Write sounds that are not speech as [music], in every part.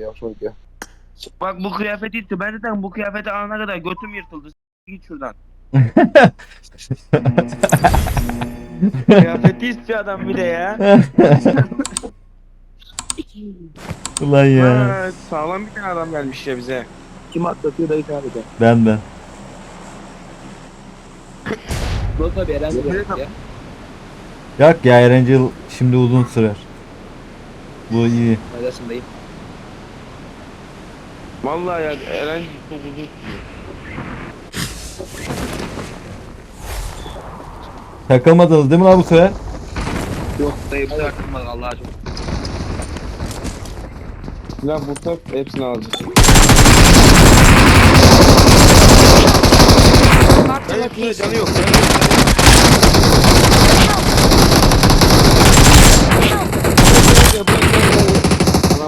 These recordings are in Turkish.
ya şöyle. Bak bu kıyafeti itti. Ben zaten bu kıyafeti alana kadar götüm yırtıldı. S- Git şuradan. [laughs] Kıyafeti istiyor adam bir de ya. [laughs] Ulan ya. Ha, sağlam bir tane adam gelmiş ya bize. Kim atlatıyor dayı abi de. Ben ben. Bu tabi Eren ya. Yok ya Erencil şimdi uzun sürer. Bu iyi. Neredesin dayı? Vallahi ya Eren çok uzun sürüyor. Takılmadınız değil mi lan bu sefer? Yok bu sefer kırmadık Allah'a çok. Silah bulsak hepsini alacağız. Şurada location. canı yok. Canı yok.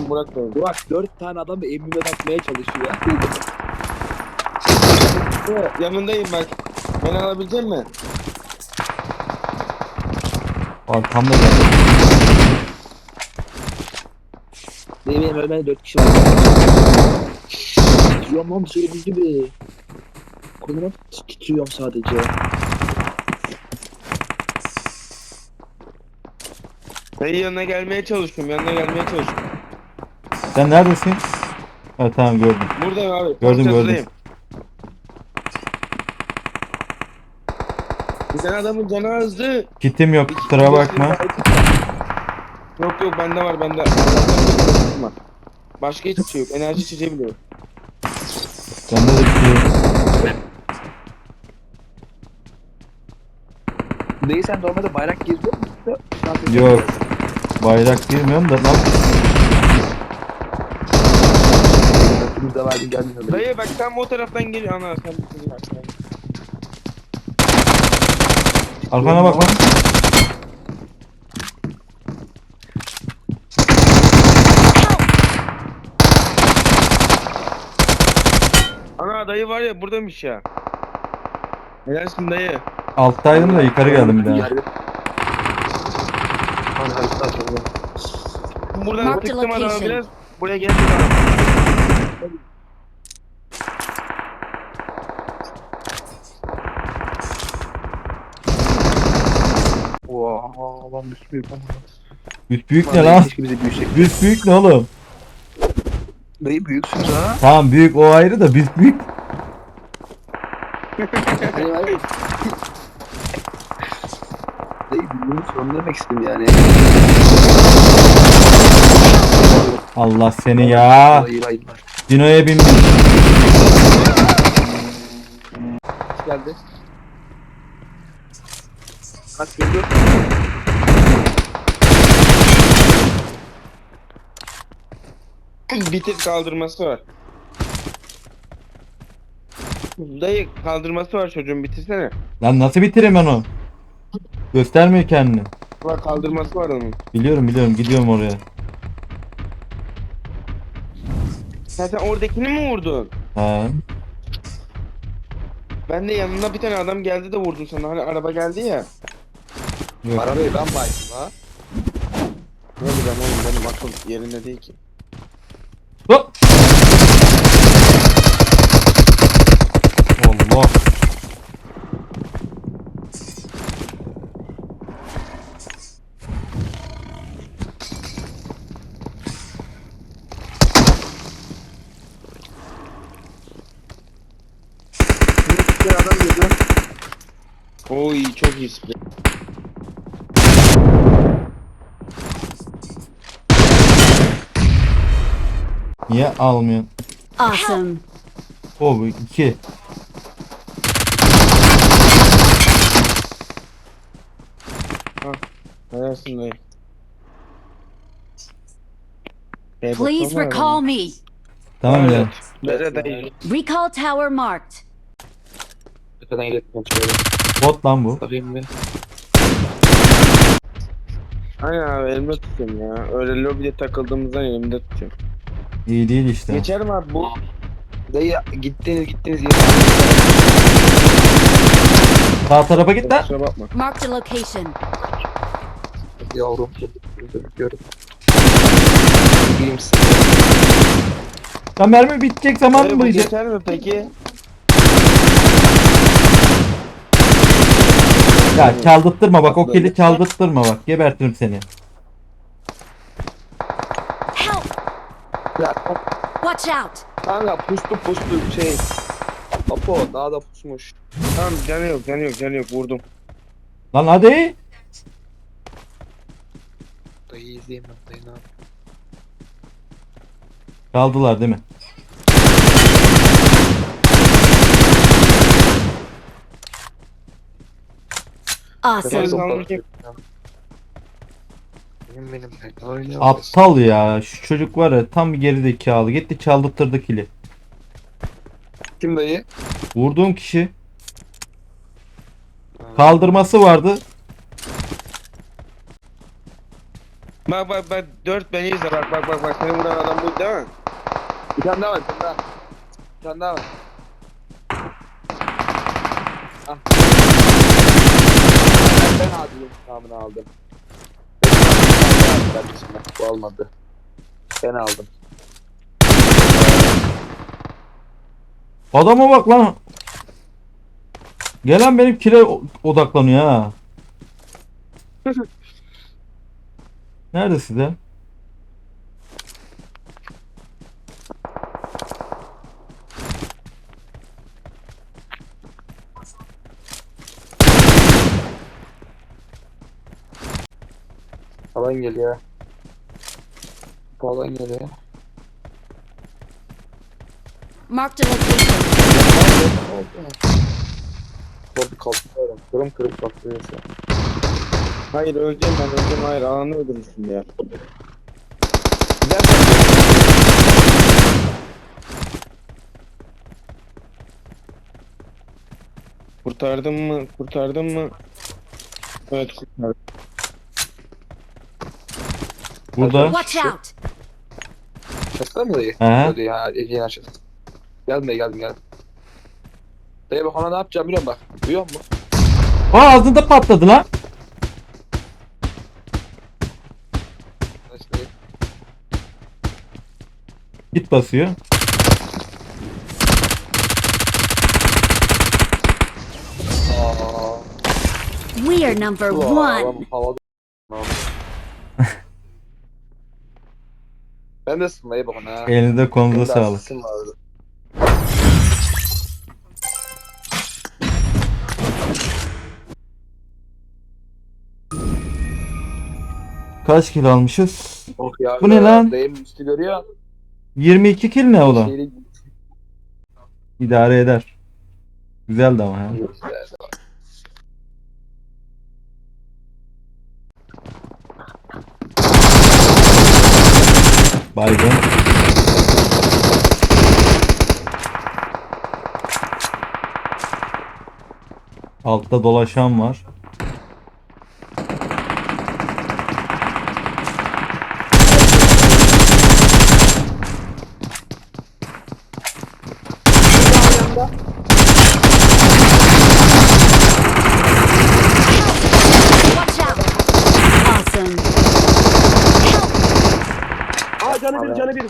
Tamam bırak da. Burak 4 tane adam da emniyet atmaya çalışıyor. Yanındayım bak. Beni alabilecek misin? Arkamda geldi. Dayı benim ölmene 4 kişi var. Titriyorum lan söylediği gibi. Konuma titriyorum sadece. Dayı yanına gelmeye çalışıyorum. Yanına gelmeye çalışıyorum. Sen neredesin? Ha tamam gördüm. Buradayım abi. Gördüm, gördüm. Bir tane adamın canı azdı. Kitim yok kusura bakma. Yok yok bende var bende. Başka hiçbir şey yok. Enerji içeceği bile yok. Bende de bir şey yok. Dayı sen normalde bayrak girdin mi? Yok. Bayrak girmiyorum da lan Biz de verdin gelmiyor. dayı. Bak sen bu taraftan geliyor. Ana sen bir bak. sen. arkana bak lan. Ana dayı var ya buradaymış ya. Helalsin dayı. Alttaydım da yukarı geldim bir daha. Buradan Mark the tıktım adamı location. biraz. Buraya geldim adam. Oha lan büyük ama. Büyük büyük ne lan? Bize büyüsek. Büyük büyük ne oğlum? Dayı büyüksünüz ha. Tamam büyük o ayrı da büyük büyük. Dayı ya. Dayı sorun demek istedim yani. Allah seni ya. Dayı bayıllar. Dino'ya bindim. geldi. Kaç geliyor? Bitir kaldırması var. Dayı kaldırması var çocuğun bitirsene. Lan nasıl bitireyim ben onu? Göstermiyor kendini. Bak kaldırması var onun. Biliyorum biliyorum gidiyorum oraya. Sen, sen oradakini mi vurdun? He. Ben de yanına bir tane adam geldi de vurdum sana. Hani araba geldi ya. Yok. Arabayı ben baydım ha. Ne bileyim oğlum benim akıl yerinde değil ki. Hop. Allah. Bir tane adam geliyor. Oy çok iyi sprey. Niye almıyorsun? Awesome. O bu iki. Helalsin dayı. Ee, Please recall me. Tamam ya. Dayı? Recall tower marked. Şöyle. Bot lan bu. Bakayım bir. Aynen abi elimde tutuyorum ya. Öyle lobide takıldığımızdan elimde tutuyorum. İyi değil işte. Geçer mi abi bu? Dayı gittiniz gittiniz. Sağ tarafa git lan. Kusura bakma. Marked a location. Yavrum. Görüyorum. Diyeyim size. Ya mermi bitecek zaman mı bu geçer mi peki? Ya çaldırtma bak o kili çaldırtma bak. Gebertirim seni. Ya Watch out! kanka puslu puslu şey. Apo daha da pusmuş. Tamam canı yok canı yok canı yok vurdum. Lan hadi. Dayı izleyeyim ben dayı ne. Kaldılar değil mi? Awesome. Benim benim ben oynuyorum. Aptal ya. Şu çocuk var ya tam bir gerizekalı. Gitti çaldırttırdı kili. Kim dayı? Vurduğum kişi kaldırması vardı. Bak bak bak dört beni izle bak bak bak bak seni vuran adam bu değil mi? Bir tane daha var bir tane daha. Bir tane daha var. Ah. Ben, adilim intikamını aldım. Kardeşim bu olmadı. Ben aldım. Adama bak lan. Gelen benim kile o- odaklanıyor ha. [laughs] Nerede size? Falan geliyor. Falan geliyor. Marked a location. Bobby kalkıyorum. Kırım kırık kalkıyorsa. Hayır öleceğim ben öleceğim hayır alanı öldürmüşsün ya. Kurtardım mı? Kurtardım mı? Evet kurtardım. Burada. Watch out! Şaka mı dayı? He. Hadi ya Ege'yi. Geldim dayı geldim geldim. Dayı bak ona ne yapacağım biliyor musun bak. Duyuyor musun? Aa ağzında patladı lan. Neyse dayı. Git basıyor. Aa. We are number one. adam havada Ben de sınayı bak ona. ha. Elinize sağlık. Kaç kilo almışız? Oh ya. Bu ne lan? Dayım üstü görüyor. 22 kil ne oğlum? İdare eder. Güzeldi ama ya. Baygın. Altta dolaşan var. Watch out! Awesome. Aa canı bir canı bir.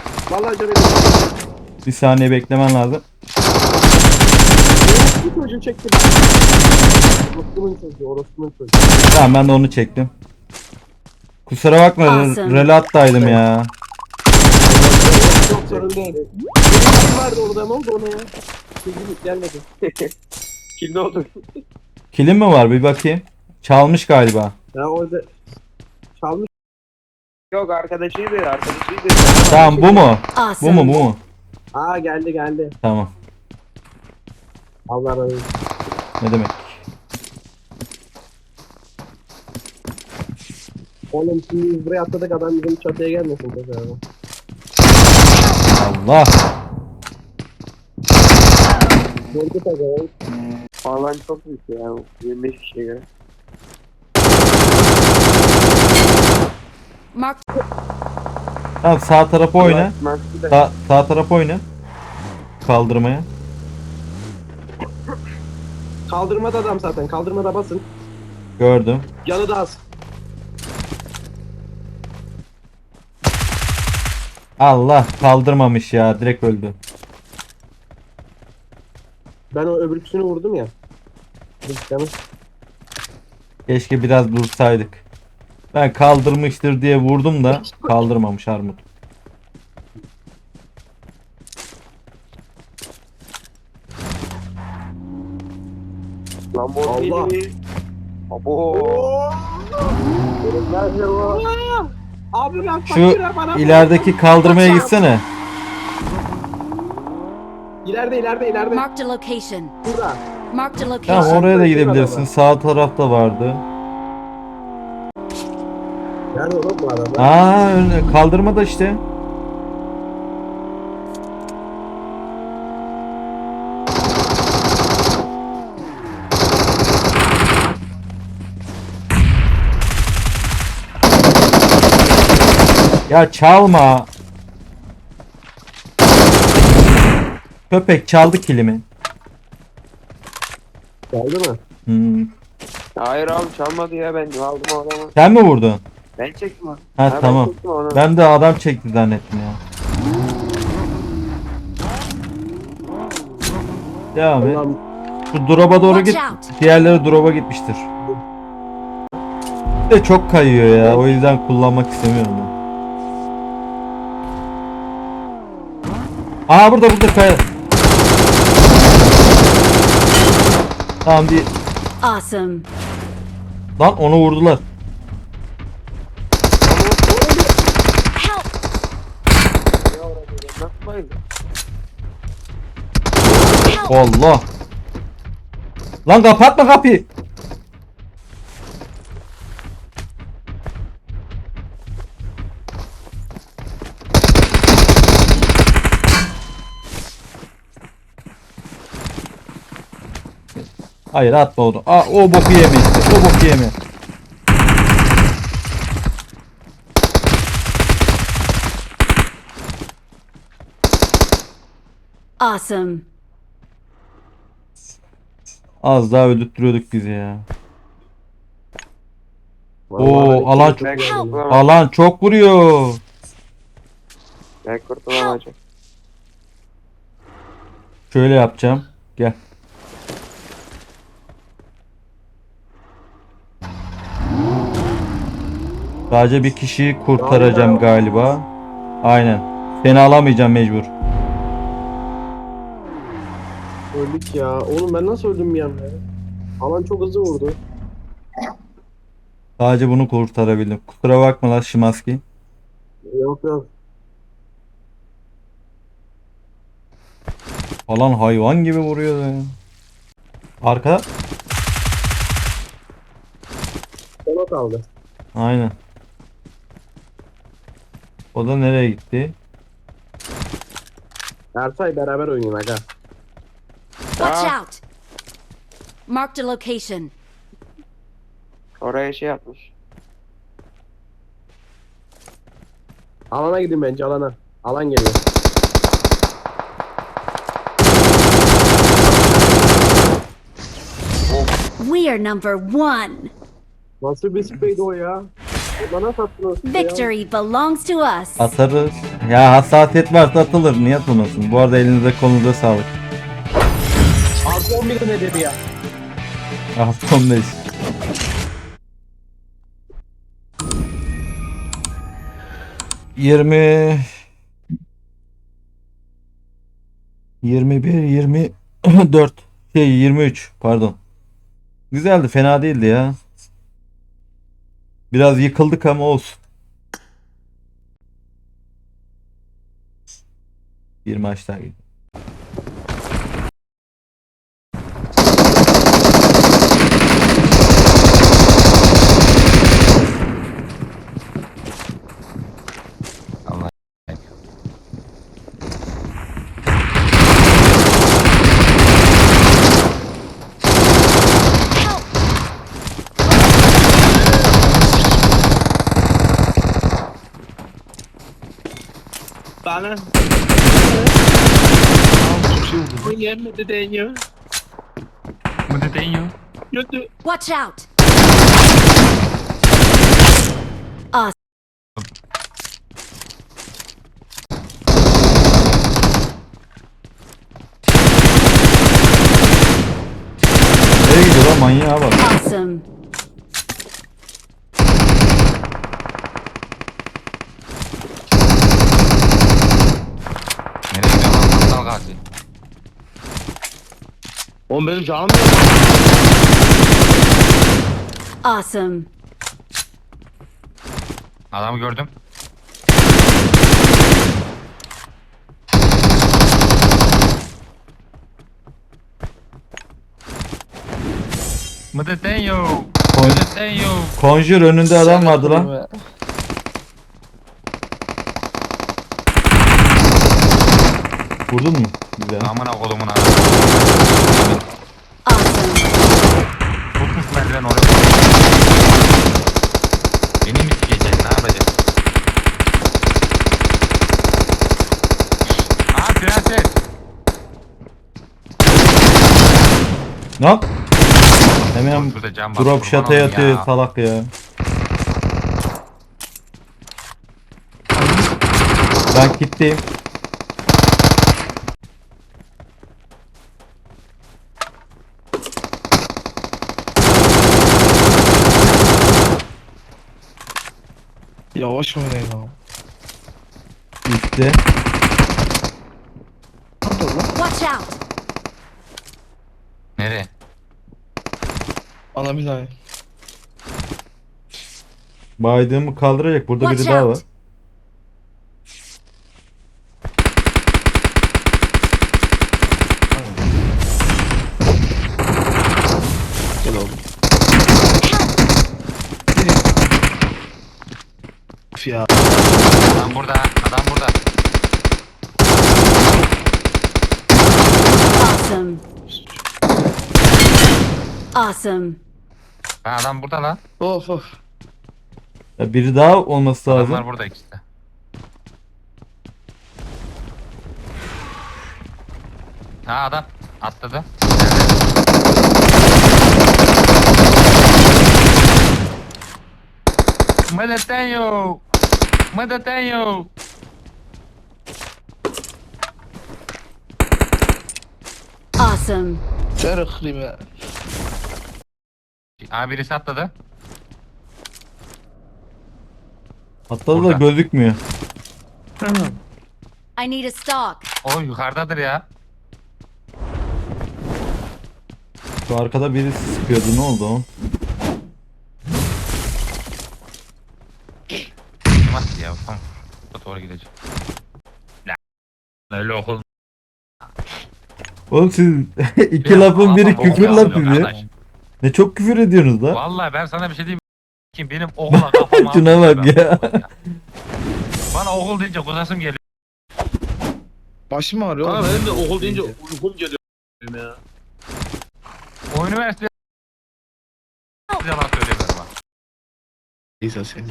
Canı bir. Saniye beklemen lazım. Bir çocuğu çektim. Orospu'nun çocuğu, orospu'nun çocuğu. Tamam ben de onu çektim. Kusura bakma Awesome. relattaydım ya. Çok sorun değil. Kim vardı orada ne oldu ona ya? Çocuk gelmedi. Kim ne oldu? Kilim mi var bir bakayım. Çalmış galiba. Ya orada çalmış. Yok arkadaşıydı, arkadaşıydı. Tamam bu mu? Bu Awesome. mu bu mu? Aa geldi geldi. Tamam. Allah razı olsun. Ne demek? Oğlum şimdi biz buraya atladık adam bizim çatıya gelmesin tekrar. Allah. Gördü tekrar. Falan çok büyük ya. 25 kişiye göre. Marked Tamam sağ tarafa oyna. De- Sağ, sağ tarafa oyna. Kaldırmaya. Kaldırmada adam zaten. Kaldırmada basın. Gördüm. Yanı da az. Allah kaldırmamış ya direkt öldü. Ben o öbürküsünü vurdum ya. Keşke biraz dursaydık. Ben kaldırmıştır diye vurdum da kaldırmamış Armut. Lamborghini. Abo. Nerede o? Abi ben Şu fakirler bana. ilerideki kaldırmaya gitsene. İleride ileride ileride. Marked a location. Burada. Marked a Tamam location. oraya da gidebilirsin. Sağ tarafta vardı. Nerede oğlum bu adam? Aa önüne- kaldırma da işte. Ya çalma. Köpek çaldı kilimi. Geldi mi? Hmm. Hayır abi çalmadı ya ben aldım o adamı. Sen mi vurdun? Ben çektim onu. Ha, ben tamam. çektim onu. Ben de adam çekti zannettim ya. Devam et. Ulan Şu drop'a doğru git. Watch out. Diğerleri drop'a gitmiştir. Bir de çok kayıyor ya. O yüzden kullanmak istemiyorum ben. Aa burada burada kaya. Tamam bir Awesome. lan onu vurdular. Help! Help! Allah. Lan kapatma kapıyı. Hayır atma onu. Aa, o boku yeme işte. O boku yeme. Awesome. Az daha öldürtürüyorduk bizi ya. Oo alan çok- Ben kurtulamam. alan çok vuruyor. Ben kurtulamayacağım. Şöyle yapacağım. Gel. Sadece bir kişiyi kurtaracağım galiba. Aynen. Seni alamayacağım mecbur. Öldük ya. Oğlum ben nasıl öldüm bir anda? Alan çok hızlı vurdu. Sadece bunu kurtarabildim. Kusura bakma lan Şimanski. Yok yok. Alan hayvan gibi vuruyor ya. Arka. Sona kaldı. Aynen. O da nereye gitti? Ersay beraber oynayın aga. Watch out! Marked a location. Oraya şey yapmış. Alana gidin bence alana. Alan geliyor. We are number one. Nasıl bir spreydi o ya? Bana sattın o spreyi ya. Victory belongs to us. Atarız. Ya hassasiyet varsa atılır. Niye atılmasın? Bu arada elinize kolunuza sağlık. Artı 11 ne dedi ya? Aston Base. Yirmi... Yirmi bir, yirmi dört, şey yirmi üç pardon. Güzeldi, fena değildi ya. Biraz yıkıldık ama olsun. Bir maç daha gidiyor. lan. Deneyer mi de deniyor? Mı de. Watch out. Us. Nereye gidiyor lan manyağa bak. Awesome. Oğlum benim canım yok. Awesome. Adamı gördüm. Mıdıtenyo. Kon- Mıdıtenyo. Conjure önünde adam vardı lan. Vurdun mu? Güzel. Amına kodumun. Tutmuş merdiven oraya. Beni mi sikeceksin? Ne yapacaksın? Aa prenses. Ne yap? Hemen Burada cam var, drop kurban shot'a olayım yatıyor ya. salak ya. Ben kitleyim. Yavaş oynayın abi. Gitti. Watch out. Nereye? Ana bir daha. Baydığımı kaldıracak. Burada Watch biri daha var. out. Gel oğlum. Üf ya. Adam burada. Adam burada. Awesome. Awesome. Ha, adam burada lan. Of of. Ya biri daha olması lazım. Adamlar burada ikisi de. Ha adam atladı. Madatenyo. Madatenyo. Awesome. Ya. Aa birisi atladı. Atladı da Burada. gözükmüyor. I need a stock. O yukarıdadır ya. Şu arkada birisi sıkıyordu. Ne oldu o? Nasıl ya? Tamam. Burada doğru gideceğim. Öyle okul. Oğlum siz [laughs] iki lafın biri küfür lafı ya. Ne çok küfür ediyorsunuz la. Vallahi ben sana bir şey diyeyim. Kim benim [laughs] okula kafama Şuna bak ya. Bana okul deyince kusasım geliyor. Başım ağrıyor. Oğlum. benim de okul deyince uykum geliyor ya. O üniversite yalan söylüyorlar bak. Neyse sen.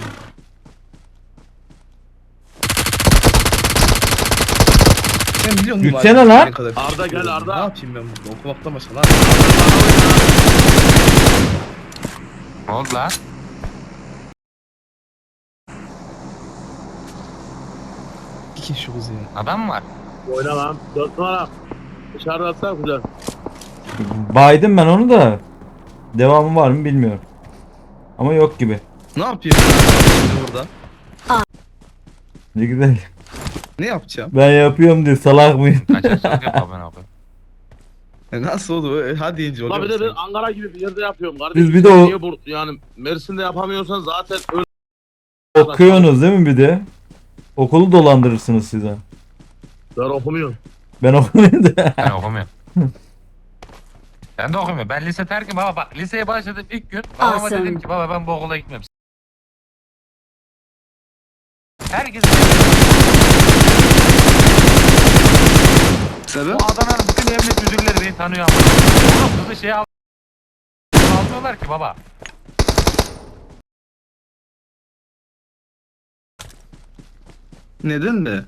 Sen biliyor musun? Gitsene ya, lan. ne kadar Arda gel? Arda. Ne yapayım ben burada? Okumaktan başka lan. Ne oldu lan? Dikin şu kızı ya. Adam var? Oyna lan. Dört numara. Dışarıda atsana güzel. Baydım ben onu da. Devamı var mı bilmiyorum. Ama yok gibi. Ne yapayım ben burada? Ne güzel. Ne yapacağım? Ben yapıyorum diye salak mıyım? Kaçarsak yap ben abi. E nasıl olur? E, hadi ince Ulan bir de ben? Ankara gibi bir yerde yapıyorum kardeşim. Biz bir de o- Niye bu, yani Mersin'de yapamıyorsan zaten öyle. Okuyorsunuz değil mi bir de? Okulu dolandırırsınız size. Ben okumuyorum. Ben okumuyorum da. Ben okumuyorum. [laughs] Ben de okumuyorum. Ben lise terkim baba bak liseye başladım ilk gün babama Awesome. dedim ki baba ben bu okula gitmiyorum. Herkes Sebep? bu Adana'nın bütün emniyet müdürleri beni tanıyor ama. Oğlum kızı şey al almıyorlar ki baba. Neden de?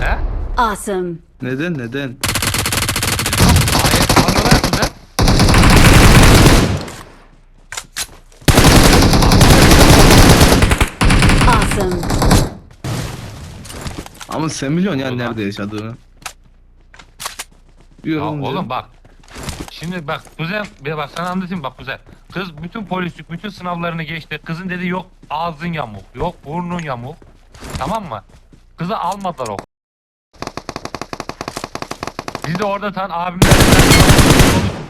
He? Awesome. Neden neden? Hayır almıyorlar kızı. Awesome. Ama sen biliyorsun Ulan. nerede yaşadığını. Ya oğlum bak. Şimdi bak kuzen bir bak sana anlatayım bak kuzen. Kız bütün polislik bütün sınavlarını geçti. Kızın dedi yok ağzın yamuk, yok burnun yamuk. Tamam mı? Kızı almadılar o. Biz de orada tan abimler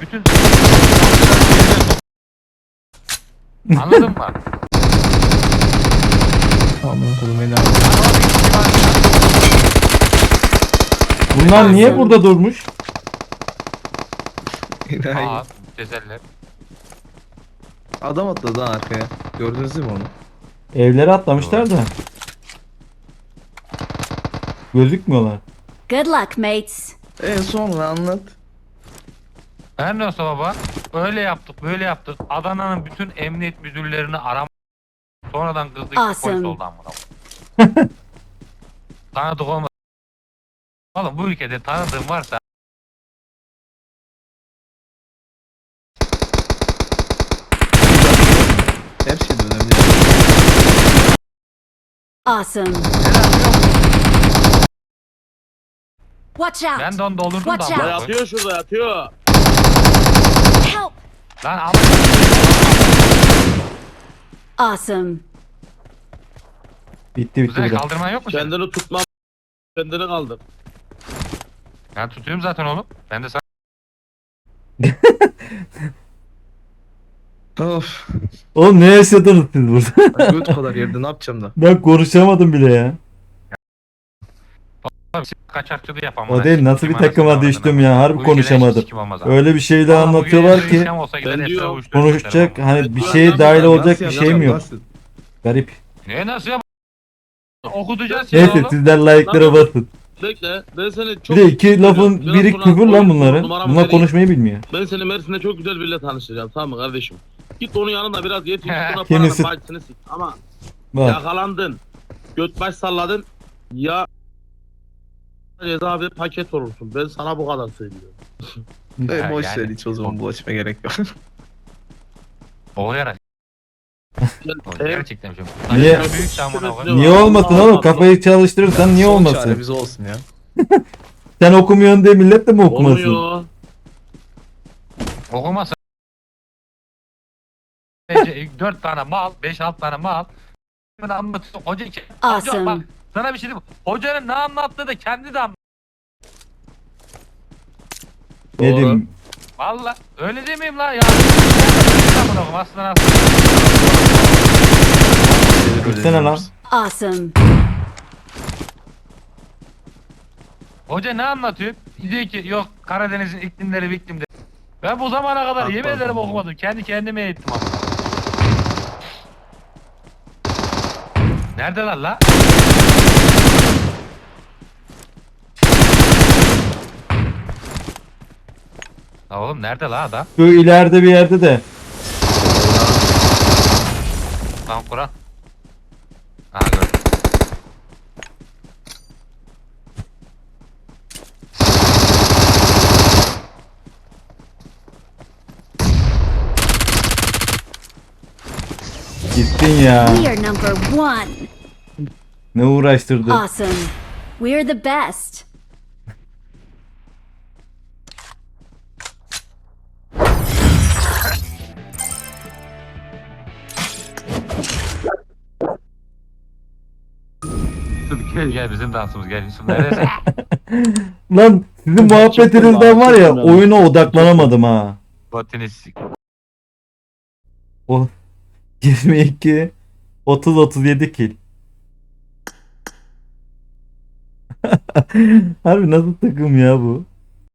bütün Anladın mı? Aman oğlum beni Bunlar niye burada durmuş? [laughs] Aa, tezeller. Adam atladı ha arkaya. Gördünüz mi onu? Evlere atlamışlar da. Gözükmüyorlar. Good luck, mates. En sonra anlat. Her neyse baba. Öyle yaptık, böyle yaptık. Adana'nın bütün emniyet müdürlerini aram. Sonradan kızdık Awesome. polis oldu amına. [laughs] Tanıdık olmadı. Oğlum bu ülkede tanıdığım varsa Her şey de önemli. Awesome. Watch out. ben de da Watch out. koyayım. Yatıyor şurada yatıyor. Help. Lan al. Awesome. Bitti bitti Güzel burada. kaldırman yok mu senin? Kendini tutmam. Kendini kaldır. Ben tutuyorum zaten oğlum. Ben de sana [laughs] Of. Oğlum ne yaşadınız siz burada? [laughs] Göt kadar yerde ne yapacağım da. ben konuşamadım bile ya. kaçakçılığı yapamam. O değil nasıl bir takıma düştüm ya harbi konuşamadım. Öyle bir şeyler anlatıyorlar ki Ben konuşacak hani bir şey nasıl- dahil olacak bir şey mi yok? Garip. Ne nasıl yap? Okutacağız ya Neyse oğlum. sizler like'lara basın. Bekle. Ben seni Bir çok... de iki lafın Biraz biri sonra küfür lan bunların. numaramı Bunlar vereyim. konuşmayı bilmiyor. Ben seni Mersin'de çok güzel biriyle tanıştıracağım tamam mı kardeşim? Git onun yanında biraz yet. Ona [laughs] paranın Kendisi- faydasını sik. Ama Bak yakalandın. Göt baş salladın. Ya ceza bir paket olursun. Ben sana bu kadar söylüyorum. [laughs] E, Ha, boş yani- ver hiç o zaman bulaşma gerek yok. O yarar. Ev- Gerçekten şey. Niye- Büyük buna koy. niye olmasın oğlum kafayı çalıştırırsan niye Son olmasın? çaremiz olsun ya. [laughs] Sen okumuyorsun diye millet de mi okumasın? Olmuyor. Okumasa. Bence dört tane mal, beş alt tane mal. Ben anlatıyor. Hoca, hoca Awesome. bak sana bir şey diyeyim. mi? Hocanın ne anlattığı da kendi de anlat. Ne Doğru. diyeyim? Valla öyle değil miyim lan ya? Aslında Şeyler öyle Gitsene lan. Awesome. Hoca ne anlatıyor? Diyor ki yok Karadeniz'in iklimleri iklimde. Ben bu zamana kadar Bak, yemin bak, ederim bak. okumadım. Kendi kendime eğittim ama. Neredeler la? La oğlum nerede la adam? Şu ileride bir yerde de. Lan Kur'an. Aha gördüm. Gittin ya. We are number one. Ne uğraştırdı. Awesome. We're the best. Gel gel bizim dansımız gel. Yusuf neresi? Lan sizin muhabbetinizden var ya oyuna odaklanamadım ha. Botiniz. O 22 30 37 kill. [laughs] Harbi nasıl takım ya bu?